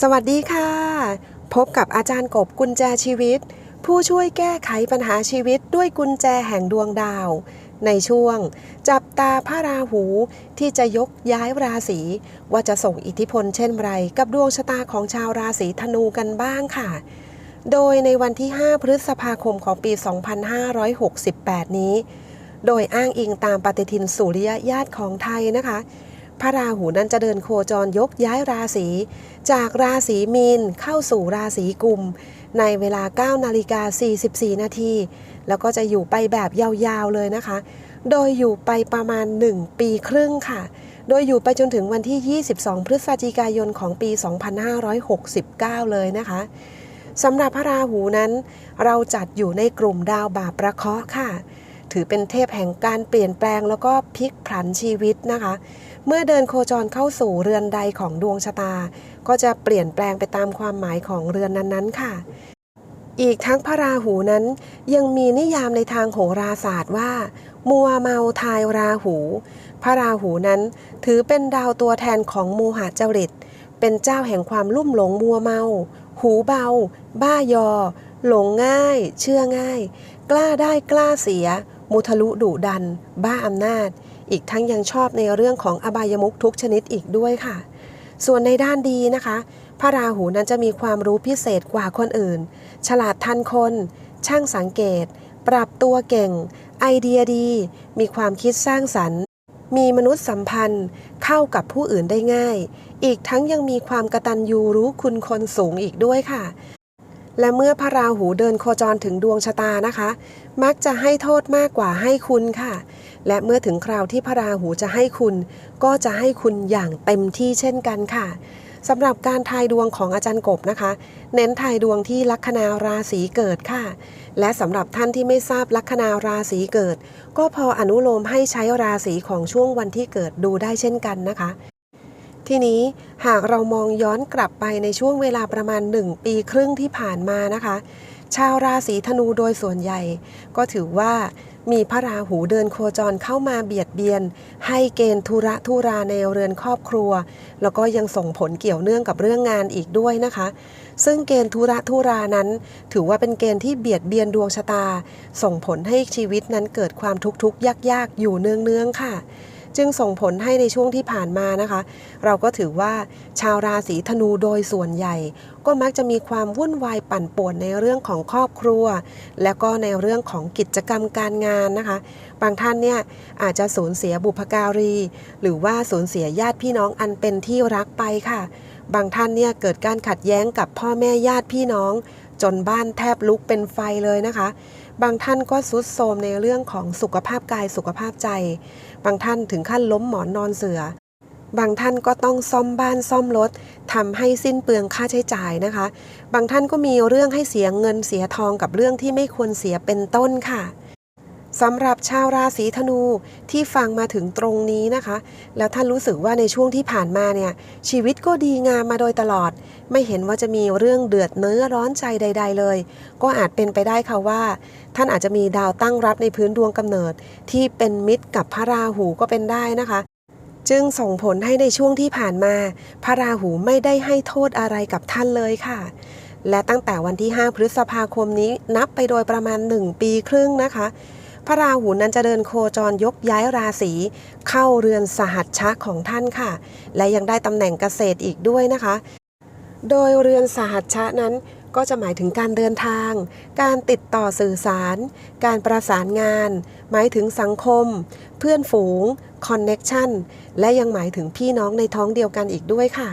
สวัสดีค่ะ พบกับอาจารย์กบกุญแจชีวิต ผู้ช่วยแก้ไขปัญหาชีวิตด้วยกุญแจแห่งดวงดาว ในช่วง จับตาพระราหูที่จะยกย้ายราศีว่าจะส่งอิทธิพลเช่นไร กับดวงชะตาของชาวราศีธนูกันบ้างค่ะ โดยในวันที่ 5 พฤษภาคมของปี 2568 นี้ โดยอ้างอิงตามปฏิทินสุริยญาติของไทยนะคะ พระราหูนั้นจะเดินโคจรยกย้ายราศีจากราศีมีนเข้าสู่ราศีกุม ในเวลา 9 นาฬิกา 44 นาที แล้วก็จะอยู่ไปแบบยาวๆเลยนะคะ โดยอยู่ไปประมาณ 1 ปีครึ่งค่ะ โดยอยู่ไปจนถึงวันที่ 22 พฤศจิกายนของปี 2569 เลยนะคะสำหรับพระราหูนั้น เราจัดอยู่ในกลุ่มดาวบาปประเคราะห์ค่ะ ถือเป็นเทพแห่งการเปลี่ยนแปลงแล้วก็พลิกผันชีวิตนะคะ เมื่อเดินโคจรเข้าสู่เรือนใดของดวงชะตา ก็จะเปลี่ยนแปลงไปตามความหมายของเรือนนั้นๆ ค่ะ อีกทั้งพระราหูนั้นยังมีนิยามในทางโหราศาสตร์ว่า มัวเมาทายราหู พระราหูนั้นถือเป็นดาวตัวแทนของโมหะจริต เป็นเจ้าแห่งความลุ่มหลงมัวเมา หูเบา บ้ายอหลงง่าย เชื่อง่าย กล้าได้กล้าเสีย มุทะลุดุดัน บ้าอำนาจ อีกทั้งยังชอบในเรื่องของอบายมุขทุกชนิดอีกด้วยค่ะ ส่วนในด้านดีนะคะ พระราหูนั้นจะมีความรู้พิเศษกว่าคนอื่น ฉลาดทันคน ช่างสังเกต ปรับตัวเก่ง ไอเดียดี มีความคิดสร้างสรรค์มีมนุษยสัมพันธ์เข้ากับผู้อื่นได้ง่าย อีกทั้งยังมีความกระตัญญูรู้คุณคนสูงอีกด้วยค่ะ และเมื่อพระราหูเดินโคจรถึงดวงชะตานะคะ มักจะให้โทษมากกว่าให้คุณค่ะ และเมื่อถึงคราวที่พระราหูจะให้คุณ ก็จะให้คุณอย่างเต็มที่เช่นกันค่ะสำหรับการทายดวงของอาจารย์กบนะคะ เน้นทายดวงที่ลัคนาราศีเกิดค่ะ และสำหรับท่านที่ไม่ทราบลัคนาราศีเกิด ก็พออนุโลมให้ใช้ราศีของช่วงวันที่เกิดดูได้เช่นกันนะคะ ทีนี้หากเรามองย้อนกลับไปในช่วงเวลาประมาณ 1 ปีครึ่งที่ผ่านมานะคะ ชาวราศีธนูโดยส่วนใหญ่ ก็ถือว่ามีพระราหูเดินโคจรเข้ามาเบียดเบียน ให้เกณฑ์ธุระทุราในเรือนครอบครัว แล้วก็ยังส่งผลเกี่ยวเนื่องกับเรื่องงานอีกด้วยนะคะ ซึ่งเกณฑ์ธุระทุรานั้น ถือว่าเป็นเกณฑ์ที่เบียดเบียนดวงชะตา ส่งผลให้ชีวิตนั้นเกิดความทุกข์ทุกข์ยากๆ อยู่เนืองๆค่ะ จึงส่งผลให้ในช่วงที่ผ่านมานะคะ เราก็ถือว่าชาวราศีธนูโดยส่วนใหญ่ ก็มักจะมีความวุ่นวายปั่นป่วนในเรื่องของครอบครัว และก็ในเรื่องของกิจกรรมการงานนะคะ บางท่านเนี่ยอาจจะสูญเสียบุพการี หรือว่าสูญเสียญาติพี่น้องอันเป็นที่รักไปค่ะ บางท่านเนี่ยเกิดการขัดแย้งกับพ่อแม่ญาติพี่น้อง จนบ้านแทบลุกเป็นไฟเลยนะคะ บางท่านก็สุดโทมในเรื่องของสุขภาพกายสุขภาพใจ บางท่านถึงขั้นล้มหมอนนอนเสือบางท่านก็ต้องซ่อมบ้านซ่อมรถทำให้สิ้นเปลืองค่าใช้จ่ายนะคะ บางท่านก็มีเรื่องให้เสียเงินเสียทองกับเรื่องที่ไม่ควรเสียเป็นต้นค่ะ สำหรับชาวราศีธนูที่ฟังมาถึงตรงนี้นะคะ แล้วท่านรู้สึกว่าในช่วงที่ผ่านมาเนี่ยชีวิตก็ดีงามมาโดยตลอด ไม่เห็นว่าจะมีเรื่องเดือดเนื้อร้อนใจใด ๆ เลย ก็อาจเป็นไปได้ค่ะว่า ท่านอาจจะมีดาวตั้งรับในพื้นดวงกำเนิด ที่เป็นมิตรกับพระราหูก็เป็นได้นะคะจึงส่งผลให้ในช่วงที่ผ่านมา พระราหูไม่ได้ให้โทษอะไรกับท่านเลยค่ะ และตั้งแต่วันที่ 5 พฤษภาคมนี้นับไปโดยประมาณ 1 ปีครึ่งนะคะ พระราหูนั้นจะเดินโคจรยกย้ายราศีเข้าเรือนสหัชชะของท่านค่ะ และยังได้ตำแหน่งเกษตรอีกด้วยนะคะ โดยเรือนสหัชชะนั้นก็จะหมายถึงการเดินทาง การติดต่อสื่อสาร การประสานงาน หมายถึงสังคม เพื่อนฝูง คอนเน็กชันและยังหมายถึงพี่น้องในท้องเดียวกันอีกด้วยค่ะ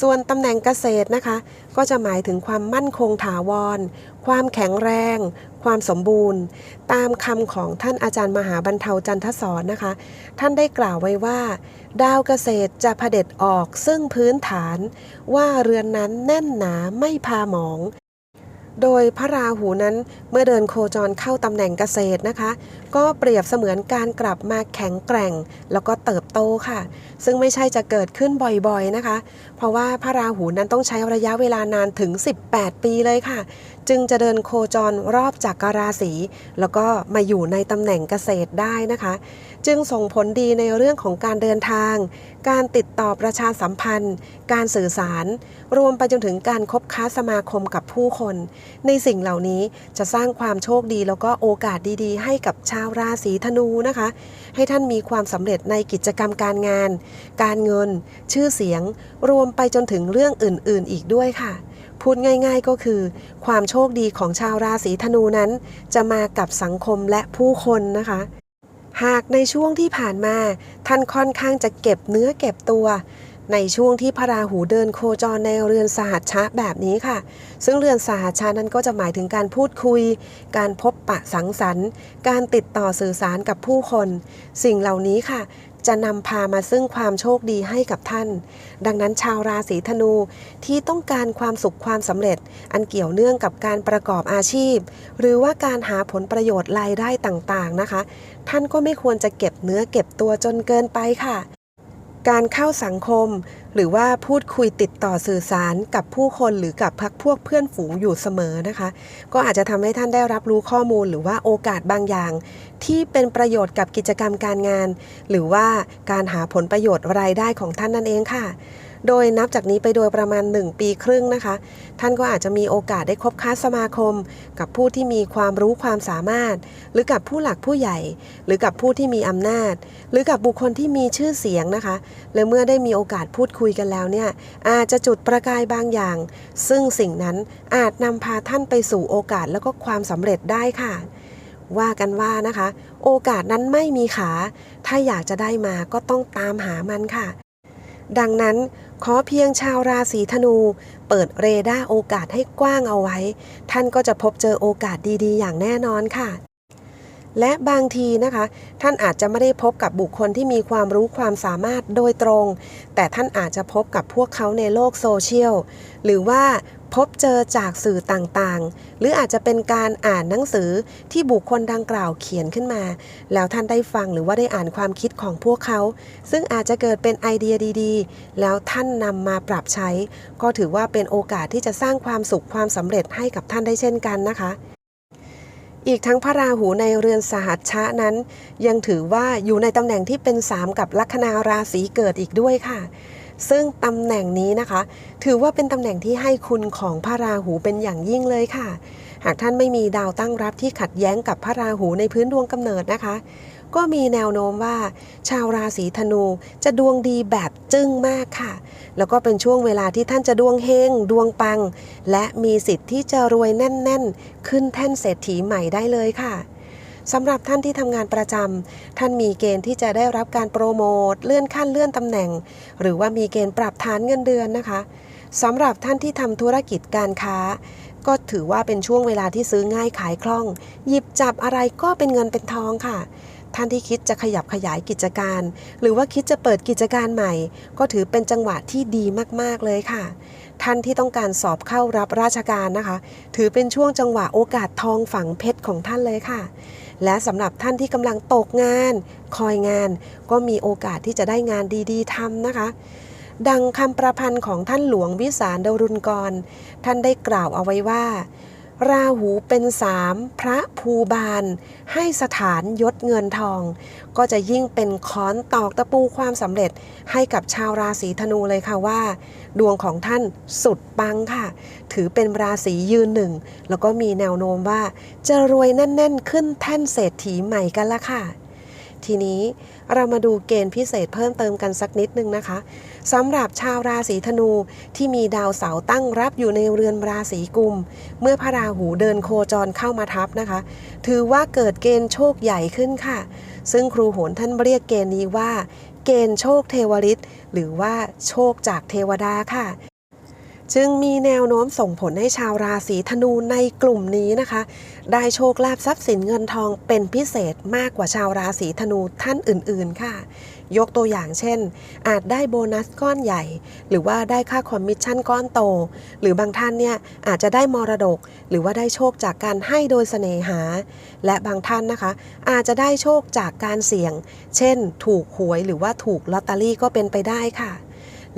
ส่วนตำแหน่งเกษตรนะคะ ก็จะหมายถึงความมั่นคงถาวร ความแข็งแรง ความสมบูรณ์ ตามคำของท่านอาจารย์มหาบรรเทาจันทศรนะคะ ท่านได้กล่าวไว้ว่า ดาวเกษตรจะเผด็จออกซึ่งพื้นฐาน ว่าเรือนนั้นแน่นหนาไม่พาหมอง โดยพระราหูนั้นเมื่อเดินโคจรเข้าตำแหน่งเกษตรนะคะ ก็เปรียบเสมือนการกลับมาแข็งแกร่ง แล้วก็เติบโตค่ะ ซึ่งไม่ใช่จะเกิดขึ้นบ่อยๆนะคะ เพราะว่าพระราหูนั้นต้องใช้ระยะเวลานานถึง 18 ปีเลยค่ะ จึงจะเดินโคจรรอบจักรราศีแล้วก็มาอยู่ในตำแหน่งเกษตรได้นะคะ จึงส่งผลดีในเรื่องของการเดินทาง การติดต่อประชาสัมพันธ์ การสื่อสาร รวมไปจนถึงการคบค้าสมาคมกับผู้คน ในสิ่งเหล่านี้จะสร้างความโชคดีแล้วก็โอกาสดีๆ ให้กับชาวราศีธนูนะคะ ให้ท่านมีความสำเร็จในกิจกรรมการงาน การเงิน ชื่อเสียง รวมไปจนถึงเรื่องอื่น ๆ อีกด้วยค่ะพูดง่ายๆก็คือ ความโชคดีของชาวราศีธนูนั้น จะมากับสังคมและผู้คนนะคะ หากในช่วงที่ผ่านมา ท่านค่อนข้างจะเก็บเนื้อเก็บตัว ในช่วงที่พระราหูเดินโคจรในเรือนสหัชชะแบบนี้ค่ะ ซึ่งเรือนสหัชชะนั้นก็จะหมายถึงการพูดคุย การพบปะสังสรรค์ การติดต่อสื่อสารกับผู้คน สิ่งเหล่านี้ค่ะ จะนำพามาซึ่งความโชคดีให้กับท่าน ดังนั้นชาวราศีธนูที่ต้องการความสุขความสำเร็จ อันเกี่ยวเนื่องกับการประกอบอาชีพ หรือว่าการหาผลประโยชน์รายได้ต่างๆนะคะ ท่านก็ไม่ควรจะเก็บเนื้อเก็บตัวจนเกินไปค่ะ การเข้าสังคม หรือว่าพูดคุยติดต่อสื่อสารกับผู้คนหรือกับพักพวกเพื่อนฝูงอยู่เสมอนะคะ ก็อาจจะทำให้ท่านได้รับรู้ข้อมูลหรือว่าโอกาสบางอย่าง ที่เป็นประโยชน์กับกิจกรรมการงาน หรือว่าการหาผลประโยชน์รายได้ของท่านนั่นเองค่ะ โดยนับจากนี้ไปโดยประมาณ 1 ปีครึ่งนะคะ ท่านก็อาจจะมีโอกาสได้คบค้าสมาคม กับผู้ที่มีความรู้ความสามารถ หรือกับผู้หลักผู้ใหญ่ หรือกับผู้ที่มีอำนาจ หรือกับบุคคลที่มีชื่อเสียงนะคะ และเมื่อได้มีโอกาสพูดคุยกันแล้วเนี่ยอาจจะจุดประกายบางอย่าง ซึ่งสิ่งนั้นอาจนำพาท่านไปสู่โอกาสแล้วก็ความสำเร็จได้ค่ะว่ากันว่านะคะ โอกาสนั้นไม่มีขา ถ้าอยากจะได้มาก็ต้องตามหามันค่ะ ดังนั้น ขอเพียงชาวราศีธนู เปิดเรดาร์โอกาสให้กว้างเอาไว้ ท่านก็จะพบเจอโอกาสดีๆ อย่างแน่นอนค่ะ และบางทีนะคะ ท่านอาจจะไม่ได้พบกับบุคคลที่มีความรู้ความสามารถโดยตรง แต่ท่านอาจจะพบกับพวกเขาในโลกโซเชียลหรือว่าพบเจอจากสื่อต่างๆ หรืออาจจะเป็นการอ่านหนังสือที่บุคคลดังกล่าวเขียนขึ้นมา แล้วท่านได้ฟังหรือว่าได้อ่านความคิดของพวกเขา ซึ่งอาจจะเกิดเป็นไอเดียดีๆ แล้วท่านนำมาปรับใช้ ก็ถือว่าเป็นโอกาสที่จะสร้างความสุขความสำเร็จให้กับท่านได้เช่นกันนะคะ อีกทั้งพระราหูในเรือนสหัชชะนั้น ยังถือว่าอยู่ในตำแหน่งที่เป็น3กับลัคนาราศีเกิดอีกด้วยค่ะ ซึ่งตำแหน่งนี้นะคะ ถือว่าเป็นตำแหน่งที่ให้คุณของพระราหูเป็นอย่างยิ่งเลยค่ะ หากท่านไม่มีดาวตั้งรับที่ขัดแย้งกับพระราหูในพื้นดวงกำเนิดนะคะ ก็มีแนวโน้มว่า ชาวราศีธนูจะดวงดีแบบจึ้งมากค่ะ แล้วก็เป็นช่วงเวลาที่ท่านจะดวงเฮงดวงปัง และมีสิทธิ์ที่จะรวยแน่น ๆ ขึ้นแท่นเศรษฐีใหม่ได้เลยค่ะสำหรับท่านที่ทำงานประจำท่านมีเกณฑ์ที่จะได้รับการโปรโมทเลื่อนขั้นเลื่อนตำแหน่ง หรือว่ามีเกณฑ์ปรับฐานเงินเดือนนะคะสำหรับท่านที่ทำธุรกิจการค้า ก็ถือว่าเป็นช่วงเวลาที่ซื้อง่ายขายคล่อง หยิบจับอะไรก็เป็นเงินเป็นทองค่ะ ท่านที่คิดจะขยับขยายกิจการ หรือว่าคิดจะเปิดกิจการใหม่ ก็ถือเป็นจังหวะที่ดีมากๆเลยค่ะ ท่านที่ต้องการสอบเข้ารับราชการนะคะ ถือเป็นช่วงจังหวะโอกาสทองฝังเพชรของท่านเลยค่ะ และสำหรับท่านที่กำลังตกงาน คอยงาน ก็มีโอกาสที่จะได้งานดีๆทำนะคะดังคำประพันธ์ของท่านหลวงวิสารดรุณกร ท่านได้กล่าวเอาไว้ว่า ราหูเป็นสามพระภูบาล ให้สถานยศเงินทอง ก็จะยิ่งเป็นค้อนตอกตะปูความสำเร็จให้กับชาวราศีธนูเลยค่ะว่า ดวงของท่านสุดปังค่ะ ถือเป็นราศียืนหนึ่ง แล้วก็มีแนวโน้มว่า จะรวยแน่น ๆ ขึ้นแท่นเศรษฐีใหม่กันละค่ะ ทีนี้เรามาดูเกณฑ์พิเศษเพิ่มเติมกันสักนิดนึงนะคะ สำหรับชาวราศีธนูที่มีดาวเสาร์ตั้งรับอยู่ในเรือนราศีกุม เมื่อพระราหูเดินโคจรเข้ามาทับนะคะ ถือว่าเกิดเกณฑ์โชคใหญ่ขึ้นค่ะ ซึ่งครูโหนท่านเรียกเกณฑ์นี้ว่า เกณฑ์โชคเทวฤทธิ์หรือว่าโชคจากเทวดาค่ะจึงมีแนวโน้มส่งผลให้ชาวราศีธนูในกลุ่มนี้นะคะ ได้โชคลาภทรัพย์สินเงินทองเป็นพิเศษมากกว่าชาวราศีธนูท่านอื่นๆค่ะ ยกตัวอย่างเช่น อาจได้โบนัสก้อนใหญ่ หรือว่าได้ค่าคอมมิชชั่นก้อนโต หรือบางท่านเนี่ยอาจจะได้มรดก หรือว่าได้โชคจากการให้โดยเสน่หา และบางท่านนะคะ อาจจะได้โชคจากการเสี่ยง เช่น ถูกหวยหรือว่าถูกลอตเตอรี่ก็เป็นไปได้ค่ะ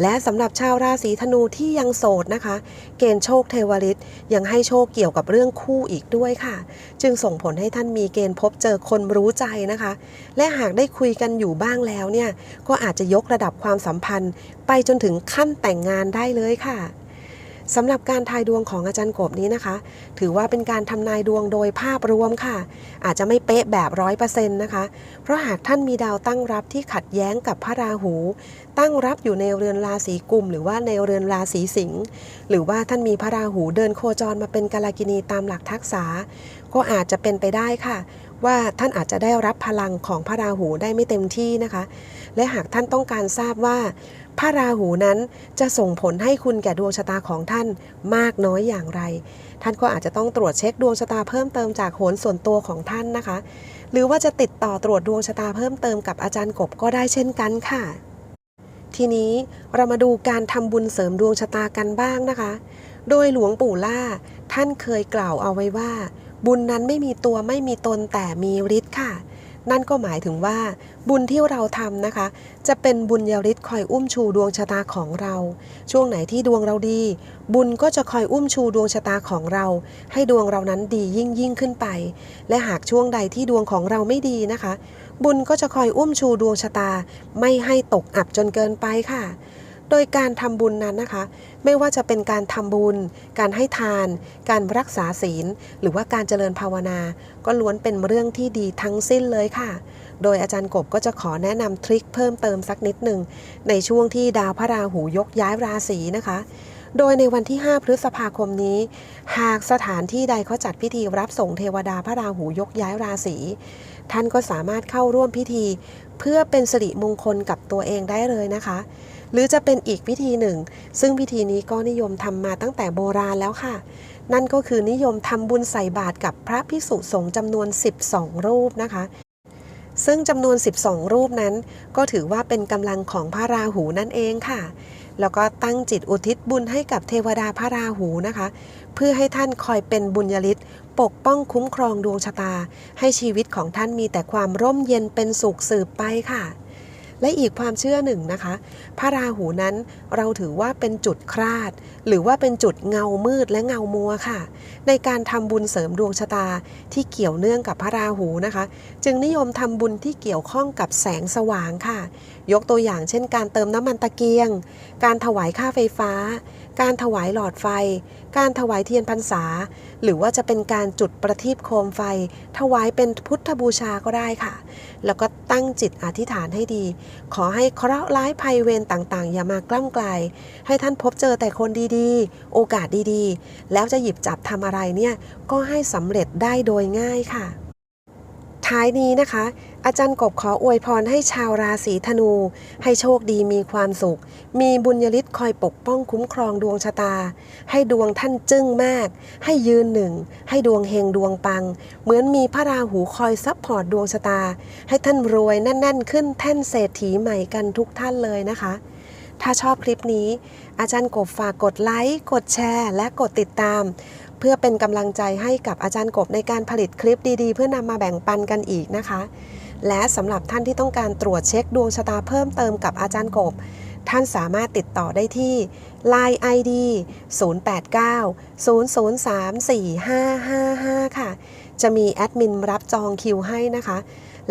และสำหรับชาวราศีธนูที่ยังโสดนะคะ เกณฑ์โชคเทวฤทธิ์ยังให้โชคเกี่ยวกับเรื่องคู่อีกด้วยค่ะ จึงส่งผลให้ท่านมีเกณฑ์พบเจอคนรู้ใจนะคะ และหากได้คุยกันอยู่บ้างแล้วเนี่ยก็อาจจะยกระดับความสัมพันธ์ ไปจนถึงขั้นแต่งงานได้เลยค่ะ สำหรับการทายดวงของอาจารย์กบนี้นะคะ ถือว่าเป็นการทำนายดวงโดยภาพรวมค่ะ อาจจะไม่เป๊ะแบบร้อยเปอร์เซ็นต์นะคะ เพราะหากท่านมีดาวตั้งรับที่ขัดแย้งกับพระราหู ตั้งรับอยู่ในเรือนราศีกุม หรือว่าในเรือนราศีสิงห์หรือว่าท่านมีพระราหูเดินโคจรมาเป็นกาลกินีตามหลักทักษะก็อาจจะเป็นไปได้ค่ะ ว่าท่านอาจจะได้รับพลังของพระราหูได้ไม่เต็มที่นะคะ และหากท่านต้องการทราบว่า พระราหูนั้นจะส่งผลให้คุณแก่ดวงชะตาของท่านมากน้อยอย่างไร ท่านก็อาจจะต้องตรวจเช็คดวงชะตาเพิ่มเติมจากโหนส่วนตัวของท่านนะคะ หรือว่าจะติดต่อตรวจดวงชะตาเพิ่มเติมกับอาจารย์กบก็ได้เช่นกันค่ะ ทีนี้เรามาดูการทำบุญเสริมดวงชะตากันบ้างนะคะ โดยหลวงปู่ล่าท่านเคยกล่าวเอาไว้ว่า บุญนั้นไม่มีตัวไม่มีตนแต่มีฤทธิ์ค่ะ นั่นก็หมายถึงว่า บุญที่เราทำนะคะ จะเป็นบุญยฤทธิ์คอยอุ้มชูดวงชะตาของเรา ช่วงไหนที่ดวงเราดี บุญก็จะคอยอุ้มชูดวงชะตาของเรา ให้ดวงเรานั้นดียิ่งยิ่งขึ้นไป และหากช่วงใดที่ดวงของเราไม่ดีนะคะ บุญก็จะคอยอุ้มชูดวงชะตา ไม่ให้ตกอับจนเกินไปค่ะ ดยการทำบุญนั้นนะคะ ไม่ว่าจะเป็นการทำบุญ การให้ทาน การรักษาศีล หรือว่าการเจริญภาวนา ก็ล้วนเป็นเรื่องที่ดีทั้งสิ้นเลยค่ะ โดยอาจารย์กบก็จะขอแนะนำทริคเพิ่มเติมสักนิดหนึ่งในช่วงที่ดาวพระราหูยกย้ายราศีนะคะโดยในวันที่ 5 พฤษภาคมนี้ หากสถานที่ใดเขาจัดพิธีรับส่งเทวดาพระราหูยกย้ายราศีท่านก็สามารถเข้าร่วมพิธี เพื่อเป็นสิริมงคลกับตัวเองได้เลยนะคะ หรือจะเป็นอีกพิธีหนึ่ง ซึ่งพิธีนี้ก็นิยมทำมาตั้งแต่โบราณแล้วค่ะ นั่นก็คือนิยมทำบุญใส่บาตรกับพระพิสุสงฆ์จำนวน 12 รูปนะคะ ซึ่งจำนวน 12 รูปนั้น ก็ถือว่าเป็นกำลังของพระราหูนั่นเองค่ะ แล้วก็ตั้งจิตอุทิศบุญให้กับเทวดาพระราหูนะคะ เพื่อให้ท่านคอยเป็นบุญยฤทธิ์ปกป้องคุ้มครองดวงชะตา ให้ชีวิตของท่านมีแต่ความร่มเย็นเป็นสุขสืบไปค่ะ และอีกความเชื่อหนึ่งนะคะ พระราหูนั้นเราถือว่าเป็นจุดคลาด หรือว่าเป็นจุดเงามืดและเงามัวค่ะ ในการทำบุญเสริมดวงชะตาที่เกี่ยวเนื่องกับพระราหูนะคะ จึงนิยมทำบุญที่เกี่ยวข้องกับแสงสว่างค่ะ ยกตัวอย่างเช่นการเติมน้ำมันตะเกียง การถวายค่าไฟฟ้า การถวายหลอดไฟ การถวายเทียนพรรษา หรือว่าจะเป็นการจุดประทีปโคมไฟ ถวายเป็นพุทธบูชาก็ได้ค่ะ แล้วก็ตั้งจิตอธิษฐานให้ดี ขอให้เคราะห์ร้ายภัยเวรต่างๆ อย่ามากล้ำกลาย ให้ท่านพบเจอแต่คนดีๆ โอกาสดีๆ แล้วจะหยิบจับทำอะไรเนี่ยก็ให้สำเร็จได้โดยง่ายค่ะ ท้ายนี้นะคะ อาจารย์กบขออวยพรให้ชาวราศีธนู ให้โชคดีมีความสุข มีบุญยฤทธิ์คอยปกป้องคุ้มครองดวงชะตา ให้ดวงท่านจึ้งมาก ให้ยืนหนึ่ง ให้ดวงเฮงดวงปัง เหมือนมีพระราหูคอยซับพอร์ตดวงชะตา ให้ท่านรวยแน่น ๆ ขึ้นแท่นเศรษฐีใหม่กันทุกท่านเลยนะคะ ถ้าชอบคลิปนี้ อาจารย์กบฝากกดไลค์กดแชร์ และกดติดตาม พื่อเป็นกำลังใจให้กับอาจารย์กบในการผลิตคลิปดีๆ เพื่อนำมาแบ่งปันกันอีกนะคะ และสำหรับท่านที่ต้องการตรวจเช็คดวงชะตาเพิ่มเติมกับอาจารย์กบ ท่านสามารถติดต่อได้ที่ Line ID 089 003 4555 ค่ะ จะมีแอดมินรับจองคิวให้นะคะ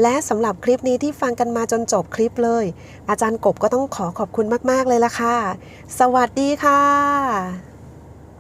และสำหรับคลิปนี้ที่ฟังกันมาจนจบคลิปเลย อาจารย์กบก็ต้องขอขอบคุณมาก ๆ เลยล่ะค่ะ สวัสดีค่ะ